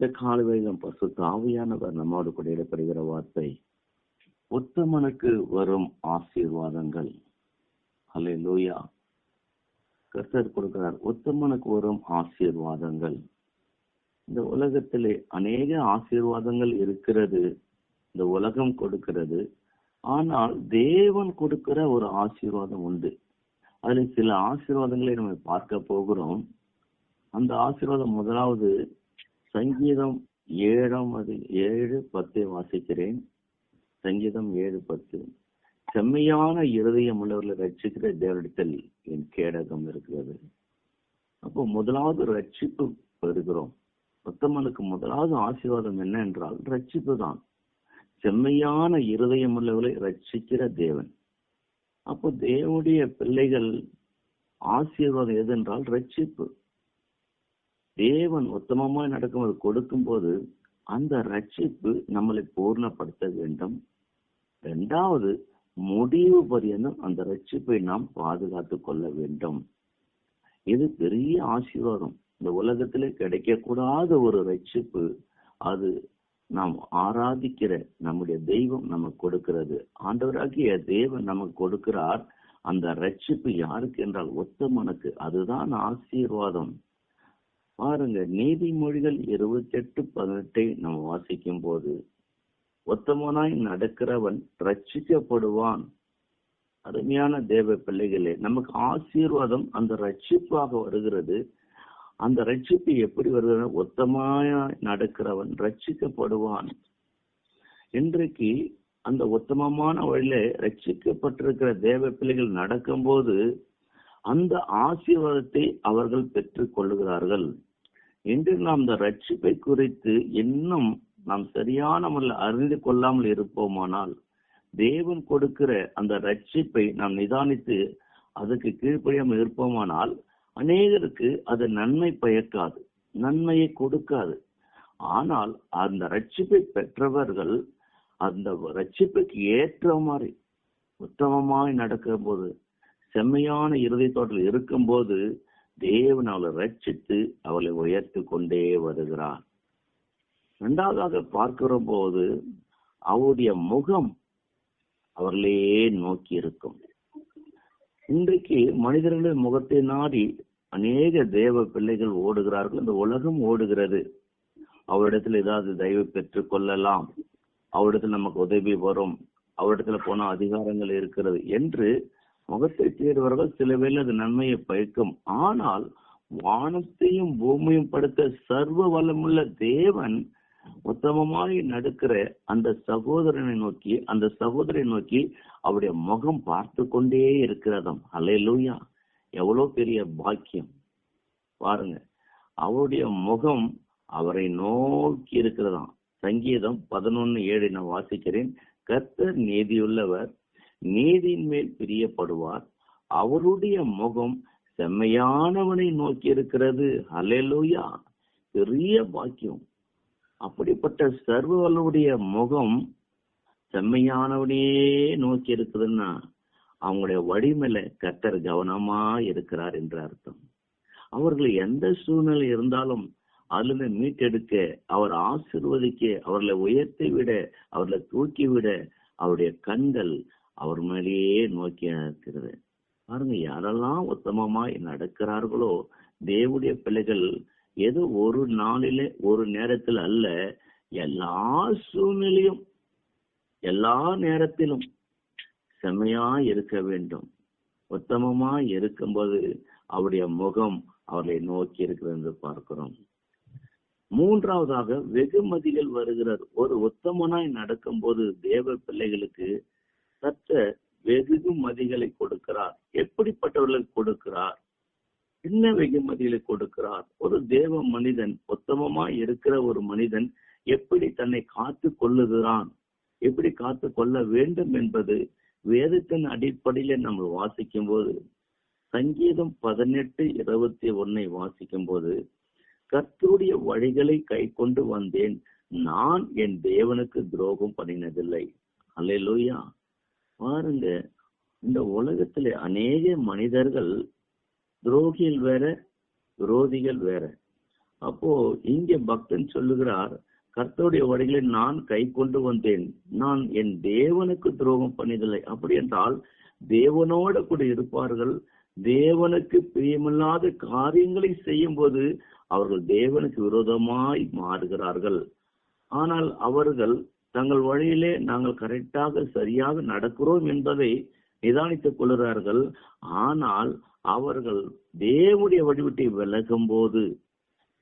இந்த காலவேளம் பசு தாவியானவர் நம்மோடு கூட இடப்படுகிற வார்த்தை உத்தமனுக்கு வரும் ஆசீர்வாதங்கள். அல்லே லூயா கர்த்தர் கொடுக்கிறார் உத்தமனுக்கு வரும் ஆசீர்வாதங்கள். இந்த உலகத்திலே அநேக ஆசீர்வாதங்கள் இருக்கிறது இந்த உலகம் கொடுக்கிறது. ஆனால் தேவன் கொடுக்கிற ஒரு ஆசீர்வாதம் உண்டு. அதில் சில ஆசீர்வாதங்களை நம்ம பார்க்க போகிறோம். அந்த ஆசீர்வாதம் முதலாவது சங்கீதம் ஏழாம் அது ஏழு பத்தை வாசிக்கிறேன். சங்கீதம் ஏழு பத்து. செம்மையான இருதயம் உள்ளவர்களை ரட்சிக்கிற தேவனிடத்தில் என் கேடகம் இருக்கிறது. அப்போ முதலாவது ரட்சிப்பு பெறுகிறோம். உத்தமனுக்கு முதலாவது ஆசீர்வாதம் என்ன என்றால் ரட்சிப்பு தான். செம்மையான இருதயம் உள்ளவர்களை ரட்சிக்கிற தேவன். அப்போ தேவனுடைய பிள்ளைகள் ஆசீர்வாதம் எது என்றால் ரட்சிப்பு. தேவன் உத்தமமாய் நடக்கும்போது கொடுக்கும்போது அந்த ரட்சிப்பு நம்மளை பூர்ணப்படுத்த வேண்டும். இரண்டாவது முடிவு பரியந்தம் அந்த ரட்சிப்பை நாம் பாதுகாத்து கொள்ள வேண்டும். இது பெரிய ஆசீர்வாதம். இந்த உலகத்திலே கிடைக்கக்கூடாத ஒரு ரட்சிப்பு. அது நாம் ஆராதிக்கிற நம்முடைய தெய்வம் நமக்கு கொடுக்கிறது. ஆண்டவராகிய தேவன் நமக்கு கொடுக்கிறார். அந்த ரட்சிப்பு யாருக்கு என்றால் ஒத்தமனுக்கு அதுதான் ஆசீர்வாதம். பாருங்க நீதிமொழிகள் இருபத்தி எட்டு பதினெட்டை நம்ம வாசிக்கும் போது ஒத்தமனாய் நடக்கிறவன் ரட்சிக்கப்படுவான் அருமையான தேவ பிள்ளைகளே நமக்கு ஆசீர்வாதம் அந்த ரட்சிப்பாக வருகிறது. அந்த ரட்சிப்பு எப்படி வருகிறது ஒத்தமாய நடக்கிறவன் ரட்சிக்கப்படுவான் இன்றைக்கு அந்த உத்தமமான வழியில ரட்சிக்கப்பட்டிருக்கிற தேவ பிள்ளைகள் நடக்கும்போது அந்த ஆசீர்வாதத்தை அவர்கள் பெற்றுக் கொள்ளுகிறார்கள். இன்று நாம் இந்த ரட்சிப்பை குறித்து இன்னும் நாம் சரியான முறையில் அறிந்து கொள்ளாமல் இருப்போமானால் தேவன் கொடுக்கிற அந்த ரட்சிப்பை நாம் நிதானித்து அதுக்கு கீழ்ப்படியாமல் இருப்போமானால் அநேகருக்கு அது நன்மை பயக்காது நன்மையை கொடுக்காது. ஆனால் அந்த ரட்சிப்பை பெற்றவர்கள் அந்த ரட்சிப்புக்கு ஏற்ற மாதிரி உத்தமமாய் நடக்கும் போது செம்மையான இருக்கும் இருக்கும்போது தேவன் அவளை ரட்சித்து அவளை உயர்த்தி கொண்டே வருகிறார் இரண்டாவதாக பார்க்கிற போது அவருடைய முகம் அவர்களையே நோக்கி இருக்கும். இன்றைக்கு மனிதர்களின் முகத்தை நாடி அநேக தேவ பிள்ளைகள் ஓடுகிறார்கள். இந்த உலகம் ஓடுகிறது. அவரிடத்தில் ஏதாவது தயவு பெற்றுக் கொள்ளலாம். அவரிடத்தில் நமக்கு உதவி வரும். அவரிடத்துல போன அதிகாரங்கள் இருக்கிறது என்று முகத்தை தேடுவர்கள் சில வேளை அது நன்மையை பயக்கும். ஆனால் வானத்தையும் பூமியும் படுத்த சர்வ வளமுள்ள தேவன் உத்தமமாய் நடக்கிற அந்த சகோதரனை நோக்கி அந்த சகோதரை நோக்கி அவருடைய முகம் பார்த்து கொண்டே இருக்கிறதாம். அலையலூயா எவ்வளவு பெரிய பாக்கியம். பாருங்க. அவருடைய முகம் அவரை நோக்கி இருக்கிறதாம். சங்கீதம் பதினொன்னு ஏழு நான் வாசிக்கிறேன். கர்த்தர் நீதியுள்ளவர் நீதியின் மேல் பிரியப்படுவார். அவருடைய முகம் செம்மையானவனை நோக்கி இருக்கிறது அலையலூயா பெரிய பாக்கியம். அப்படிப்பட்ட சர்வவல்லுடைய முகம் செம்மையானவனையே நோக்கி இருக்குதுன்னா அவங்களுடைய வடிமையில கத்தர் கவனமா இருக்கிறார் என்று அர்த்தம். அவர்கள் எந்த சூழ்நிலை இருந்தாலும் அதுல மீட்டெடுக்க அவர் ஆசிர்வதிக்க அவர்களை உயர்த்தி விட அவர்களை தூக்கி விட அவருடைய கண்கள் அவர் மேலேயே நோக்கி இருக்கிறது பாருங்க யாரெல்லாம் உத்தமமாய் நடக்கிறார்களோ தேவடைய பிள்ளைகள் ஏதோ ஒரு நாளில ஒரு நேரத்தில் அல்ல எல்லா சூழ்நிலையும் எல்லா நேரத்திலும் செம்மையா இருக்க வேண்டும். உத்தமமா இருக்கும்போது அவருடைய முகம் அவர்களை நோக்கி இருக்கிறது என்று பார்க்கிறோம். மூன்றாவதாக வெகுமதிகள் வருகிறார். ஒரு உத்தமனாய் நடக்கும்போது தேவ பிள்ளைகளுக்கு சற்ற வெகுமதிகளை கொடுக்கிறார். எப்படிப்பட்டவர்களுக்கு கொடுக்கிறார்? என்ன வெகுமதிகளை கொடுக்கிறார். ஒரு தேவ மனிதன் உத்தமமா இருக்கிற ஒரு மனிதன் எப்படி தன்னை காத்து கொள்ளுகிறான்? எப்படி காத்து கொள்ள வேண்டும் என்பது வேதத்தின் அடிப்படையில நம்ம வாசிக்கும் போது சங்கீதம் பதினெட்டு இருபத்தி ஒன்னை வாசிக்கும் போது கர்த்தருடைய வழிகளை கை கொண்டு வந்தேன். நான் என் தேவனுக்கு துரோகம் பண்ணினதில்லை. அல்லையா பாருங்க. இந்த உலகத்துல அநேக மனிதர்கள் துரோகிகள் வேற விரோதிகள் வேற. அப்போ இங்கே பக்தன் சொல்லுகிறார் கர்த்தருடைய வழிகளை நான் கை கொண்டு வந்தேன். நான் என் தேவனுக்கு துரோகம் பண்ணியதில்லை. அப்படி என்றால் தேவனோட கூட இருப்பார்கள். தேவனுக்கு பிரியமில்லாத காரியங்களை செய்யும் போது அவர்கள் தேவனுக்கு விரோதமாய் மாறுகிறார்கள். ஆனால் அவர்கள் தங்கள் வழியிலே நாங்கள் கரெக்டாக சரியாக நடக்கிறோம் என்பதை நிதானித்துக் கொள்கிறார்கள். ஆனால் அவர்கள் தேவனுடைய வழிவிட்டை விலகும் போது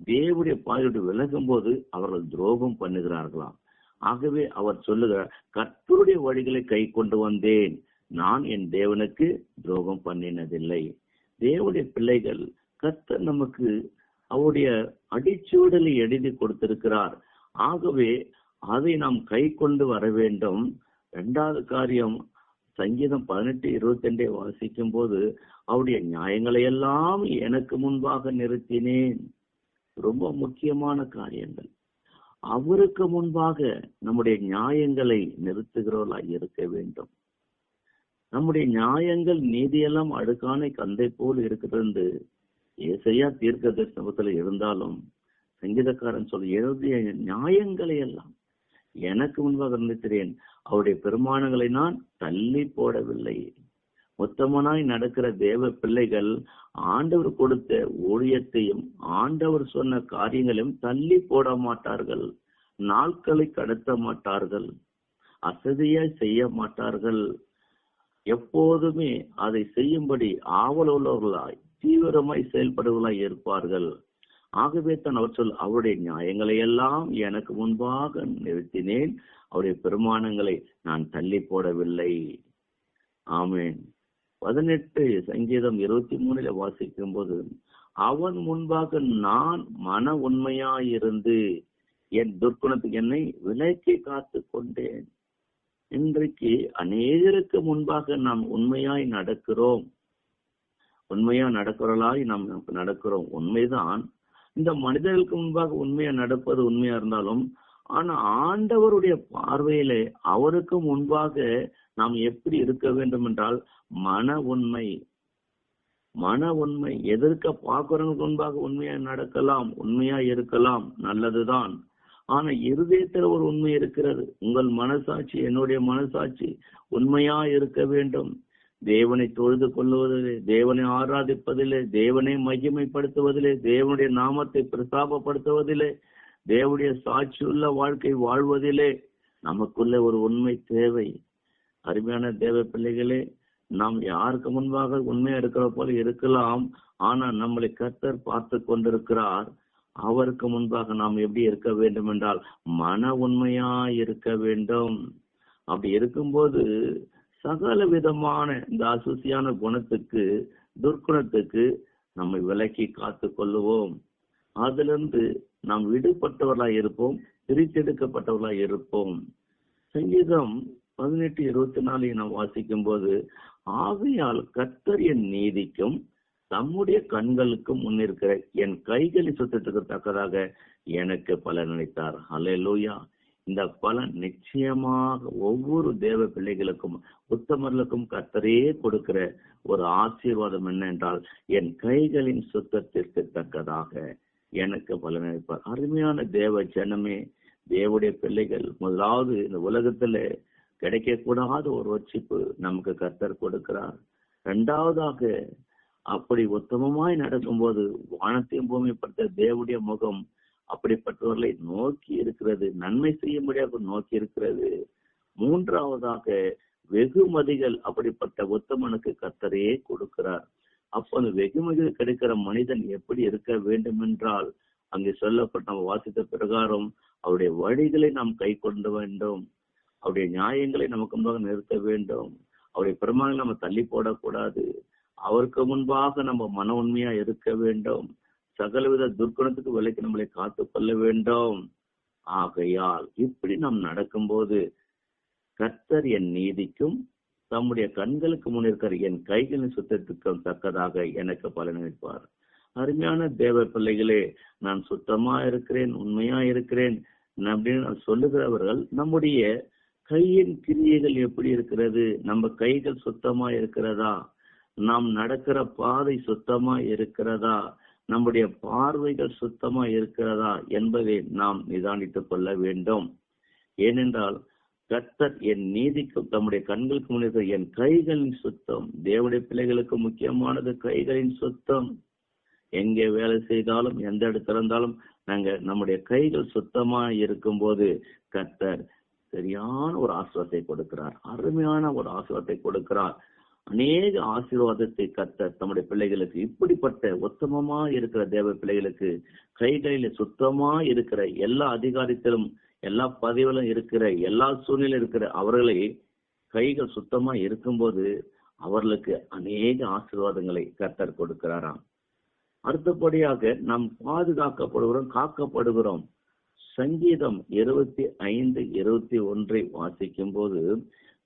தேவனுடைய பாதையோடு விலகும் போது அவர்கள் துரோகம் பண்ணுகிறார்களாம். ஆகவே அவர் சொல்லுகிறார் கர்த்தருடைய வழிகளை கை கொண்டு வந்தேன். நான் என் தேவனுக்கு துரோகம் பண்ணினதில்லை. தேவனுடைய பிள்ளைகள் கர்த்தர் நமக்கு அவருடைய அடிச்சுவிடலை எழுதி கொடுத்திருக்கிறார். ஆகவே அதை நாம் கை கொண்டு வர வேண்டும். இரண்டாவது காரியம் சங்கீதம் பதினெட்டு இருபத்தி ரெண்டை வாசிக்கும் போது அவருடைய நியாயங்களை எல்லாம் எனக்கு முன்பாக நிறுத்தினேன். ரொம்ப முக்கியமான காரியங்கள். அவருக்கு முன்பாக நம்முடைய நியாயங்களை நிறுத்துகிறவர்களாய் இருக்க வேண்டும். நம்முடைய நியாயங்கள் நீதியெல்லாம் அடுக்கானை கந்தை போல் இருக்கிறது. ஏசையா தீர்க்க தரிசனத்துல இருந்தாலும் சங்கீதக்காரன் சொல்லி எழுதிய நியாயங்களை எல்லாம் எனக்கு முன்பாக நிறுத்தினேன் அவருடைய பெருமானங்களை நான் தள்ளி போடவில்லை. மொத்தமனாய் நடக்கிற தேவ பிள்ளைகள் ஆண்டவர் கொடுத்த ஊழியத்தையும் ஆண்டவர் சொன்ன காரியங்களையும் தள்ளி போட மாட்டார்கள். நாட்களை கடத்த மாட்டார்கள். அசதியாய் செய்ய மாட்டார்கள். எப்போதுமே அதை செய்யும்படி ஆவல் உள்ளவர்களாய் தீவிரமாய் செயல்படுவர்களாய் இருப்பார்கள். ஆகவே தான் அவர் சொல் அவருடைய நியாயங்களை எல்லாம் எனக்கு முன்பாக நிறுத்தினேன். அவருடைய பெருமானங்களை நான் தள்ளி போடவில்லை. ஆமேன். பதினெட்டு சங்கீதம் இருபத்தி மூணுல வாசிக்கும் போது அவன் முன்பாக நான் மன உண்மையாயிருந்து என் துர்க்குணத்துக்கு என்னை விலைக்கு காத்து கொண்டேன். இன்றைக்கு அநேகருக்கு முன்பாக நாம் உண்மையாய் நடக்கிறோம். உண்மையா நடக்கிறளாய் நாம் நடக்கிறோம். உண்மைதான். இந்த மனிதர்களுக்கு முன்பாக உண்மையா நடப்பது உண்மையா இருந்தாலும் ஆனா ஆண்டவருடைய பார்வையிலே அவருக்கு முன்பாக நாம் எப்படி இருக்க வேண்டும் என்றால் மன உண்மை மன உண்மை எதிர்க்க பார்க்கிறவங்களுக்கு முன்பாக உண்மையா நடக்கலாம் உண்மையா இருக்கலாம் நல்லதுதான். ஆனா இருதயத்தில் ஒரு உண்மை இருக்கிறது. உங்கள் மனசாட்சி என்னுடைய மனசாட்சி உண்மையா இருக்க வேண்டும். தேவனை தொழுது கொள்ளுவதிலே தேவனை ஆராதிப்பதிலே தேவனை மகிமைப்படுத்துவதிலே தேவனுடைய நாமத்தை பிரசாபப்படுத்துவதிலே தேவனுடைய சாட்சியுள்ள வாழ்க்கை வாழ்வதிலே நமக்குள்ள ஒரு உண்மை தேவை. அருமையான தேவ பிள்ளைகளே நாம் யாருக்கு முன்பாக உண்மையா இருக்கிற போல இருக்கலாம் ஆனா நம்மளை கர்த்தர் பார்த்து கொண்டிருக்கிறார். அவருக்கு முன்பாக நாம் எப்படி இருக்க வேண்டும் என்றால் மன உண்மையா இருக்க வேண்டும். அப்படி இருக்கும்போது சகல விதமான இந்த அசுசியான குணத்துக்கு துர்க்குணத்துக்கு நம்மை விலக்கி காத்து கொள்ளுவோம். அதிலிருந்து நாம் விடுபட்டவர்களாய் இருப்போம் பிரித்தெடுக்கப்பட்டவர்களாய் இருப்போம். சங்கீதம் பதினெட்டு இருபத்தி நாலு நாம் வாசிக்கும் போது ஆகையால் கர்த்தர் என் நீதிக்கும் தம்முடைய கண்களுக்கு முன்னிருக்கிற என் கைகளை சுத்தத்துக்கு தக்கதாக எனக்கு பலர் நினைத்தார் ஹalleluya. இந்த பலன் நிச்சயமாக ஒவ்வொரு தேவ பிள்ளைகளுக்கும் உத்தமர்களுக்கும் கத்தரே கொடுக்கிற ஒரு ஆசீர்வாதம் என்னென்றால் என் கைகளின் சுத்தத்திற்கு தக்கதாக எனக்கு பலனளிப்பார். அருமையான தேவ ஜனமே தேவடைய பிள்ளைகள் முதலாவது இந்த உலகத்துல கிடைக்கக்கூடாத ஒரு ரட்சிப்பு நமக்கு கத்தர் கொடுக்கிறார். இரண்டாவதாக அப்படி உத்தமமாய் நடக்கும்போது வானத்தையும் பூமிப்படுத்த தேவடைய முகம் அப்படிப்பட்டவர்களை நோக்கி இருக்கிறது நன்மை செய்யும்படியாக நோக்கி இருக்கிறது. மூன்றாவதாக வெகுமதிகள் அப்படிப்பட்ட உத்தமனுக்கு கத்தரையே கொடுக்கிறார். அப்போ அந்த வெகுமதிகள் கிடைக்கிற மனிதன் எப்படி இருக்க வேண்டும் என்றால் அங்கே சொல்லப்பட்ட நம்ம வாசித்த பிரகாரம் அவருடைய வழிகளை நாம் கை கொண்டு வேண்டும். அவருடைய நியாயங்களை நமக்கு முன்பாக நிறுத்த வேண்டும். அவருடைய பிரமாணங்களை நம்ம தள்ளி போடக்கூடாது. அவருக்கு முன்பாக நம்ம மன உண்மையா இருக்க வேண்டும். சகலவித துர்க்குணத்துக்கு விலைக்கு நம்மளை காத்து கொள்ள வேண்டும். ஆகையால் இப்படி நாம் நடக்கும்போது கர்த்தர் என் நீதிக்கும் தம்முடைய கண்களுக்கு முன் இருக்கிற என் கைகளின் சுத்தத்துக்கும் தக்கதாக எனக்கு பலனளிப்பார். அருமையான தேவ பிள்ளைகளே நான் சுத்தமா இருக்கிறேன் உண்மையா இருக்கிறேன் அப்படின்னு சொல்லுகிறவர்கள் நம்முடைய கையின் கிரியைகள் எப்படி இருக்கிறது? நம்ம கைகள் சுத்தமா இருக்கிறதா? நாம் நடக்கிற பாதை சுத்தமா இருக்கிறதா? நம்முடைய பார்வைகள் சுத்தமா இருக்கிறதா என்பதை நாம் நிதானித்துக் கொள்ள வேண்டும். ஏனென்றால் கத்தர் என் நீதிக்கு தம்முடைய கண்களுக்கு முன்னே என் கைகளின் சுத்தம் தேவடைய பிள்ளைகளுக்கு முக்கியமானது கைகளின் சுத்தம். எங்கே வேலை செய்தாலும் எந்த இடத்துல இருந்தாலும் நாங்க நம்முடைய கைகள் சுத்தமா இருக்கும்போது கத்தர் சரியான ஒரு ஆசிர்வாதத்தை கொடுக்கிறார் அருமையான ஒரு ஆசிர்வாதத்தை கொடுக்கிறார். அநேக ஆசீர்வாதத்தை கத்த தம்முடைய பிள்ளைகளுக்கு இப்படிப்பட்ட உத்தமமா இருக்கிற தேவ பிள்ளைகளுக்கு கைகளில் சுத்தமா இருக்கிற எல்லா அதிகாரத்திலும் எல்லா பதவியிலும் இருக்கிற எல்லா சூழ்நிலையும் இருக்கிற அவர்களை கைகள் சுத்தமா இருக்கும்போது அவர்களுக்கு அநேக ஆசீர்வாதங்களை கர்த்தர் கொடுக்கிறாராம். அடுத்தபடியாக நாம் பாதுகாக்கப்படுகிறோம் காக்கப்படுகிறோம். சங்கீதம் இருபத்தி ஐந்து இருபத்தி ஒன்றை வாசிக்கும் போது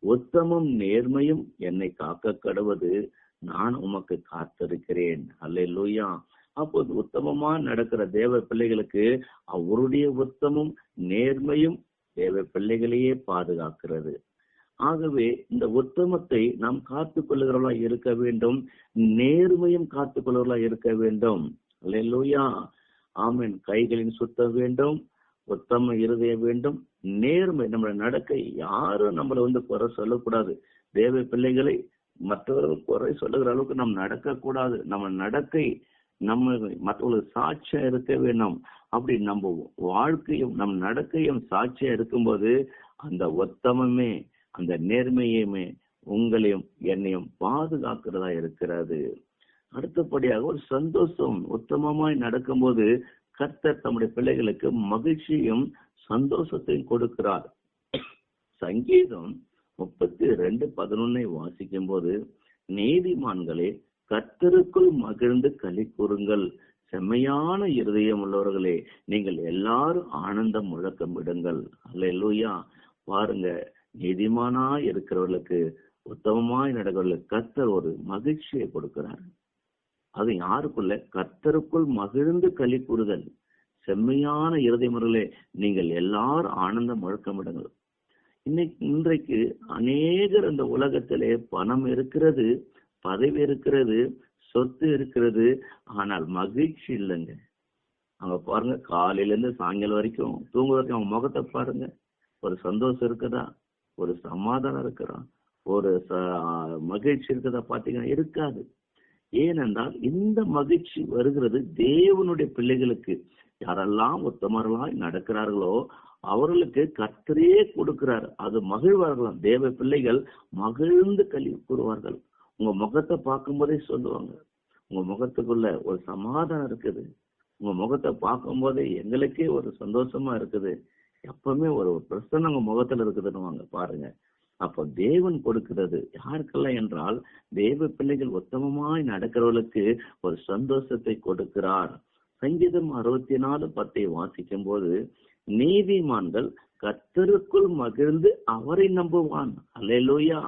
உத்தமும் நேர்மையும் என்னை காக்க கடுவது நான் உமக்கு காத்திருக்கிறேன். அல்லேலூயா அப்போது உத்தமமா நடக்கிற தேவ பிள்ளைகளுக்கு அவருடைய உத்தமும் நேர்மையும் தேவ பிள்ளைகளையே பாதுகாக்கிறது. ஆகவே இந்த உத்தமத்தை நாம் காத்துக் கொள்ளுகிறவர்களா இருக்க வேண்டும் நேர்மையும் காத்துக் கொள்ளுகிறவர்களா இருக்க வேண்டும். அல்லேலூயா ஆமென். கைகளின் சுத்தம் வேண்டும். உத்தம இருதயம் வேண்டும். நேர்மை நம்மளோட நடக்கை யாரும் நம்மளை வந்து குறை சொல்லக்கூடாது. தேவ பிள்ளைகளை மற்றவர்கள் குறை சொல்லுகிற அளவுக்கு நாம் நடக்க கூடாது நம்ம நடக்கை நம்ம மற்றவங்களுக்கு சாட்சியா இருக்க வேணும் அப்படி நம்ம வாழ்க்கையும் நம் நடக்கையும் சாட்சியா இருக்கும்போது அந்த ஒத்தமமே அந்த நேர்மையுமே உங்களையும் என்னையும் பாதுகாக்கிறதா இருக்கிறது. அடுத்தபடியாக ஒரு சந்தோஷம் உத்தமமாய் நடக்கும்போது கர்த்தர் தம்முடைய பிள்ளைகளுக்கு மகிழ்ச்சியும் சந்தோஷத்தையும் கொடுக்கிறார். சங்கீதம் முப்பத்தி ரெண்டு பதினொன்னை வாசிக்கும் போது நீதிமான்களே கர்த்தருக்குள் மகிழ்ந்து களி கூறுங்கள். செம்மையான இருதயம் உள்ளவர்களே நீங்கள் எல்லாரும் ஆனந்தம் முழக்கம் விடுங்கள். அல்லேலூயா. பாருங்க நீதிமானா இருக்கிறவர்களுக்கு உத்தமமாய் நடக்கிறவர்களுக்கு கர்த்தர் ஒரு மகிழ்ச்சியை கொடுக்கிறார். அது யாருக்குள்ள? கர்த்தருக்குள் மகிழ்ந்து களி கூறுதல். செம்மையான இருதயமர்களே நீங்கள் எல்லாரும் ஆனந்தம் முழக்கமிடுங்கள் இன்னைக்கு இன்றைக்கு அநேகர் இந்த உலகத்திலே பணம் இருக்கிறது பதவி இருக்கிறது சொத்து இருக்கிறது ஆனால் மகிழ்ச்சி இல்லைங்க. அவங்க பாருங்க காலையில இருந்து சாயங்காலம் வரைக்கும் தூங்க வரைக்கும் அவங்க முகத்தை பாருங்க. ஒரு சந்தோஷம் இருக்குதா? ஒரு சமாதானம் இருக்கிறா ஒரு ச- மகிழ்ச்சி இருக்குதா? பாத்தீங்கன்னா இருக்காது. ஏனென்றால் இந்த மகிழ்ச்சி வருகிறது தேவனுடைய பிள்ளைகளுக்கு. யாரெல்லாம் உத்தமர்களாய் நடக்கிறார்களோ அவர்களுக்கு கத்தரே கொடுக்கிறார். அது மகிழ்வார்களாம். தேவ பிள்ளைகள் மகிழ்ந்து கல்வி கூறுவார்கள். உங்க முகத்தை பார்க்கும்போதே சொல்லுவாங்க. உங்க முகத்துக்குள்ள ஒரு சமாதானம் இருக்குது. உங்க முகத்தை பார்க்கும்போதே எங்களுக்கே ஒரு சந்தோஷமா இருக்குது. எப்பவுமே ஒரு பிரச்சனை உங்க முகத்துல இருக்குதுன்னு பாருங்க. அப்போ தேவன் கொடுக்கிறது யாருக்கெல்லாம் என்றால் தேவ பிள்ளைகள் உத்தமமாய் நடக்கிறவர்களுக்கு ஒரு சந்தோஷத்தை கொடுக்கிறார். சங்கீதம் அறுபத்தி நாலு பத்தை வாசிக்கும் போது நீதிமான்கள் கத்தருக்குள் மகிழ்ந்து அவரை நம்புவான். அலையலோயா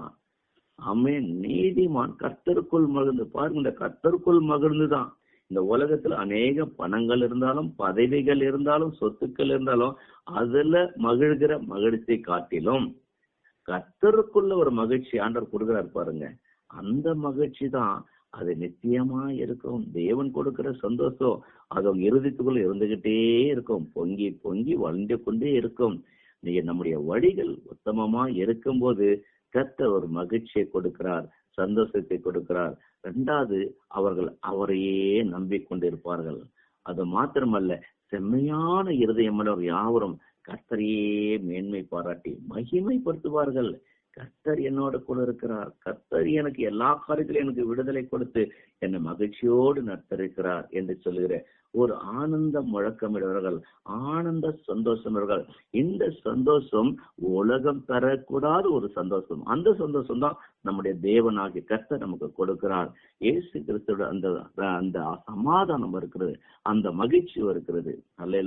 ஆமென். நீதிமான் கர்த்தருக்குள் மகிழ்ந்து பாருங்க இந்த கர்த்தருக்குள் மகிழ்ந்துதான். இந்த உலகத்துல அநேக பணங்கள் இருந்தாலும் பதவிகள் இருந்தாலும் சொத்துக்கள் இருந்தாலும் அதுல மகிழ்கிற மகிழ்ச்சியை காட்டிலும் கத்தருக்குள்ள ஒரு மகிழ்ச்சி ஆண்டவர் கொடுக்கிறார் பாருங்க. அந்த மகிழ்ச்சி தான் அது நித்தியமா இருக்கும். தேவன் கொடுக்கிற சந்தோஷம் அது அவங்க இருதயத்துக்குள்ள இருந்துகிட்டே இருக்கும். பொங்கி பொங்கி வளர்ந்து கொண்டே இருக்கும். நீங்க நம்முடைய வழிகள் உத்தமமா இருக்கும்போது கத்தர் ஒரு மகிழ்ச்சியை கொடுக்கிறார் சந்தோஷத்தை கொடுக்கிறார். ரெண்டாவது அவர்கள் அவரையே நம்பிக்கொண்டிருப்பார்கள். அது மாத்திரமல்ல செம்மையான இருதயமுள்ளவர் யாவரும் கர்த்தரையே மேன்மை பாராட்டி மகிமைப்படுத்துவார்கள். கர்த்தர் என்னோட கூட இருக்கிறார். கர்த்தர் எனக்கு எல்லா காரியத்திலும் எனக்கு விடுதலை கொடுத்து என்னை மகிழ்ச்சியோடு நடத்திருக்கிறார் என்று சொல்லுகிற ஒரு ஆனந்த முழக்கமிடுவார்கள் ஆனந்த சந்தோஷமிடுவார்கள் இந்த சந்தோஷம் உலகம் தரக்கூடாத ஒரு சந்தோஷம். அந்த சந்தோஷம் தான் நம்முடைய தேவனாகிய கர்த்தர் நமக்கு கொடுக்கிறார். இயேசு கிறிஸ்துவோட அந்த அந்த சமாதானம் இருக்கிறது அந்த மகிழ்ச்சி இருக்கிறது. அல்ல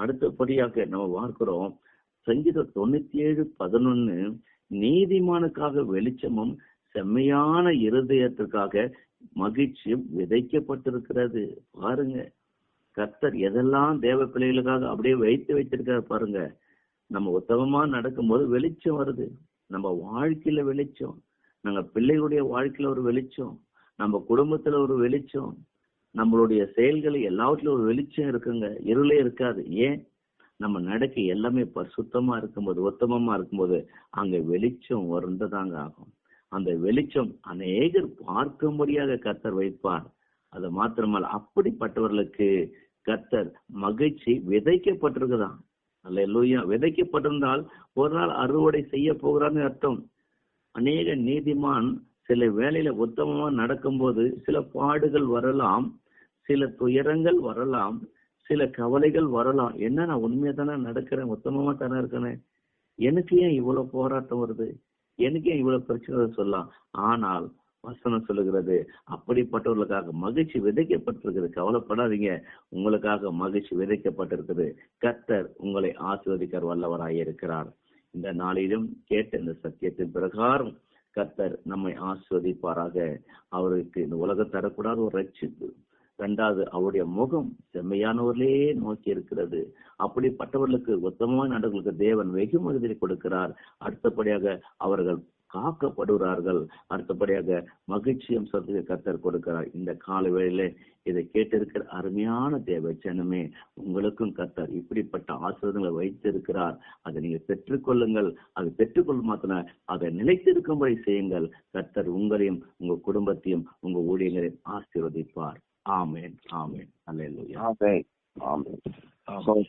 அடுத்தபடியாக நம்ம பார்க்கிறோம். சங்கீதம் தொண்ணூத்தி ஏழு பதினொன்னு நீதிமானுக்காக வெளிச்சமும் செம்மையான இருதயத்திற்காக மகிழ்ச்சியும் விதைக்கப்பட்டிருக்கிறது. பாருங்க. கர்த்தர் எதெல்லாம் தேவ பிள்ளைகளுக்காக அப்படியே வைத்து வைத்திருக்காரு பாருங்க. நம்ம உத்தமமா நடக்கும்போது வெளிச்சம் வருது. நம்ம வாழ்க்கையில வெளிச்சம். நம்ம பிள்ளைகளுடைய வாழ்க்கையில ஒரு வெளிச்சம். நம்ம குடும்பத்துல ஒரு வெளிச்சம். நம்மளுடைய செயல்கள் எல்லாவற்றிலும் ஒரு வெளிச்சம் இருக்குங்க. இருளே இருக்காது. ஏன்? நம்ம நடக்க எல்லாமே பரிசுத்தமா இருக்கும்போது உத்தமமா இருக்கும்போது அங்க வெளிச்சம் வருந்ததாங்க ஆகும். அந்த வெளிச்சம் அநேகர் பார்க்கும்படியாக கத்தர் வைப்பார். அது மாத்திரமல்ல அப்படிப்பட்டவர்களுக்கு கர்த்தர் மகிழ்ச்சி விதைக்கப்பட்டிருக்குதான். அல்ல லூயா விதைக்கப்பட்டிருந்தால் ஒரு நாள் அறுவடை செய்ய போகிறான்னு அர்த்தம். அநேக நீதிமான் சில வேலையில உத்தமமா நடக்கும்போது சில பாடுகள் வரலாம் சில துயரங்கள் வரலாம் சில கவலைகள் வரலாம். என்ன நான் உண்மையா தானே நடக்கிறேன்? உத்தமமா தானே இருக்கிறேன் எனக்கு ஏன் இவ்வளவு போராட்டம் வருது? எனக்கு ஏன் இவ்வளவு பிரச்சனை சொல்லலாம். ஆனால் வசனம் சொல்லுகிறது அப்படிப்பட்டவர்களுக்காக மகிழ்ச்சி விதைக்கப்பட்டிருக்குது கவலைப்படாதீங்க. உங்களுக்காக மகிழ்ச்சி விதைக்கப்பட்டிருக்குது கர்த்தர் உங்களை ஆசீர்வதிக்க வல்லவராய் இருக்கிறார் இந்த நாளிலும் கேட்ட இந்த சத்தியத்தின் பிரகாரம் கர்த்தர் நம்மை ஆஸ்வதிப்பாராக. அவருக்கு இந்த உலகம் தரக்கூடாத ஒரு ரட்சிப்பு ரெண்டாவது அவருடைய முகம் செம்மையானவர்களே நோக்கி இருக்கிறது அப்படிப்பட்டவர்களுக்கு உத்தமமான நாடுகளுக்கு தேவன் வெகுமதி கொடுக்கிறார். அடுத்தபடியாக அவர்கள் காக்கப்படுகிறார்கள். அடுத்தபடியாக மகிழ்ச்சியும் சத்துக்கு கத்தர் கொடுக்கிறார். இந்த கால வேளையில இதை கேட்டிருக்கிற அருமையான தேவ ஜனமே உங்களுக்கும் கத்தர் இப்படிப்பட்ட ஆசிரியர்களை வைத்திருக்கிறார். அதை நீங்க பெற்றுக்கொள்ளுங்கள். அதை பெற்றுக்கொள்ள மாத்திர அதை நிலைத்திருக்கும்படி செய்யுங்கள். கத்தர் உங்களையும் உங்க குடும்பத்தையும் உங்க ஊழியங்களையும் ஆசீர்வதிப்பார். ஆமேன். ஆமேன். அல்லேலூயா. ஆமென். ஆமென்.